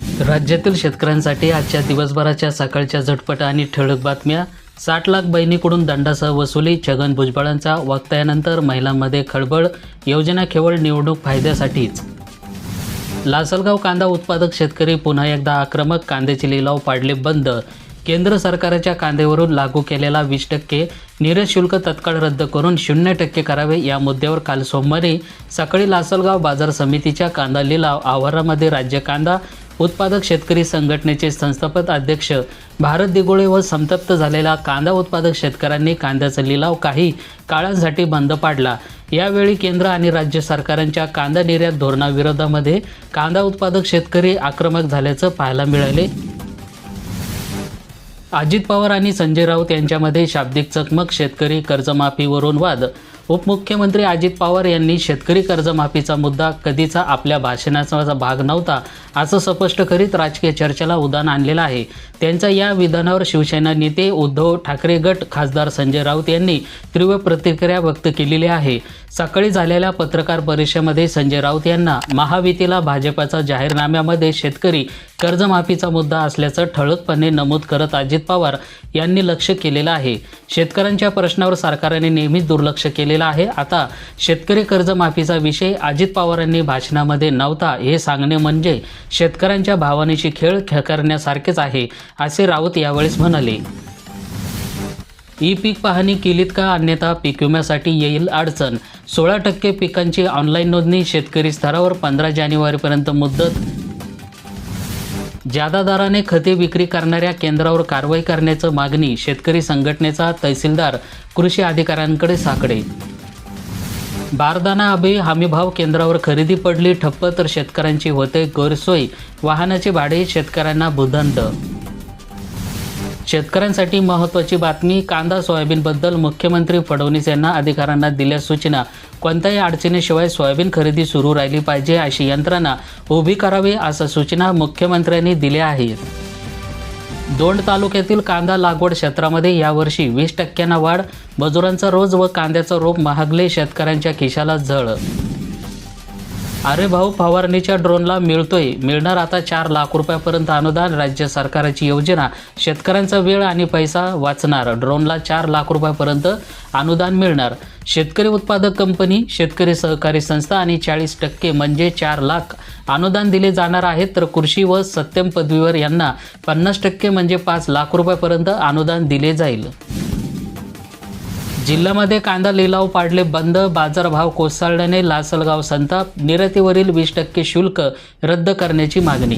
राज्यातील शेतकऱ्यांसाठी आजच्या दिवसभराच्या सकाळच्या झटपट आणि ठळक बातम्या साठ लाख बहिणीकडून दंडासह वसुली छगन भुजबळांचा वक्तव्यानंतर महिलांमध्ये खळबळ योजना केवळ निवडणूक फायद्यासाठीच. लासलगाव कांदा उत्पादक शेतकरी पुन्हा एकदा आक्रमक कांद्याचे लिलाव पाडले बंद. केंद्र सरकारच्या कांद्यावरून लागू केलेला वीस टक्के निर्यात शुल्क तत्काळ रद्द करून शून्य टक्के करावे या मुद्द्यावर काल सोमवारी सकाळी लासलगाव बाजार समितीच्या कांदा लिलाव आवारामध्ये राज्य कांदा उत्पादक शेतकरी संघटनेचे संस्थापक अध्यक्ष भारत दिगोळे व संतप्त झालेला कांदा उत्पादक शेतकऱ्यांनी कांद्याचा लिलाव काही काळांसाठी बंद पाडला. यावेळी केंद्र आणि राज्य सरकारांच्या कांदा निर्यात धोरणाविरोधामध्ये कांदा उत्पादक शेतकरी आक्रमक झाल्याचं पाहायला मिळाले. अजित पवार आणि संजय राऊत यांच्यामध्ये शाब्दिक चकमक शेतकरी कर्जमाफीवरून वाद उपमुख्यमंत्री अजित पवार यांनी शेतकरी कर्जमाफीचा मुद्दा कधीचा आपल्या भाषणाचा भाग नव्हता असं स्पष्ट करीत राजकीय चर्चेला उदान आणलेलं आहे. त्यांच्या या विधानावर शिवसेना नेते उद्धव ठाकरे गट खासदार संजय राऊत यांनी तीव्र प्रतिक्रिया व्यक्त केलेली आहे. सकाळी झालेल्या पत्रकार परिषदेमध्ये संजय राऊत यांना महायुतीला भाजपाचा जाहीरनाम्यामध्ये शेतकरी कर्जमाफीचा मुद्दा असल्याचं ठळकपणे नमूद करत अजित पवार यांनी लक्ष केलेलं आहे. शेतकऱ्यांच्या प्रश्नावर सरकारने नेहमीच दुर्लक्ष केले केलेलं आहे. आता शेतकरी कर्जमाफीचा विषय अजित पवारांनी भाषणामध्ये नव्हता. हे सांगणे म्हणजे शेतकऱ्यांच्या भावनेशी खेळ खे- करण्यासारखेच आहे असे राऊत यावेळेस म्हणाले. ई पीक पाहणी केलीत का? अन्यथा पीक विम्यासाठी येईल अडचण. सोळा टक्के पिकांची ऑनलाईन नोंदणी शेतकरी स्तरावर पंधरा जानेवारीपर्यंत मुदत जादा दराने खते विक्री करणाऱ्या केंद्रावर कारवाई करण्याचं मागणी शेतकरी संघटनेचा तहसीलदार कृषी अधिकाऱ्यांकडे साकडे. बारदाना अभि हमीभाव केंद्रावर खरेदी पडली ठप्प तर शेतकऱ्यांची होते गैरसोय. वाहनाचे भाडे शेतकऱ्यांना बुधंत शेतकऱ्यांसाठी महत्त्वाची बातमी कांदा सोयाबीनबद्दल मुख्यमंत्री फडणवीस यांना अधिकाऱ्यांना दिल्या सूचना. कोणत्याही अडचणीशिवाय सोयाबीन खरेदी सुरू राहिली पाहिजे अशी यंत्रणा उभी करावी अशा सूचना मुख्यमंत्र्यांनी दिल्या आहेत. दोंड तालुक्यातील कांदा लागवड क्षेत्रामध्ये यावर्षी वीस टक्क्यांना वाढ. मजुरांचा रोज व कांद्याचा रोप महागले शेतकऱ्यांच्या खिशाला झळ अरे भाऊ फवारणीच्या ड्रोनला मिळतोय. मिळणार आता चार लाख रुपयापर्यंत अनुदान राज्य सरकारची योजना. शेतकऱ्यांचा वेळ आणि पैसा वाचणार. ड्रोनला चार लाख रुपयापर्यंत अनुदान मिळणार. शेतकरी उत्पादक कंपनी शेतकरी सहकारी संस्था आणि चाळीस टक्के म्हणजे चार लाख अनुदान दिले जाणार आहेत. तर कृषी व सत्यम पदवीवर यांना पन्नास टक्के म्हणजे पाच लाख रुपयापर्यंत अनुदान दिले जाईल. जिल्ह्यामध्ये कांदा लिलाव पाडले बंद बाजारभाव कोसळल्याने लासलगाव संताप निर्यातीवरील वीस टक्के शुल्क रद्द करण्याची मागणी.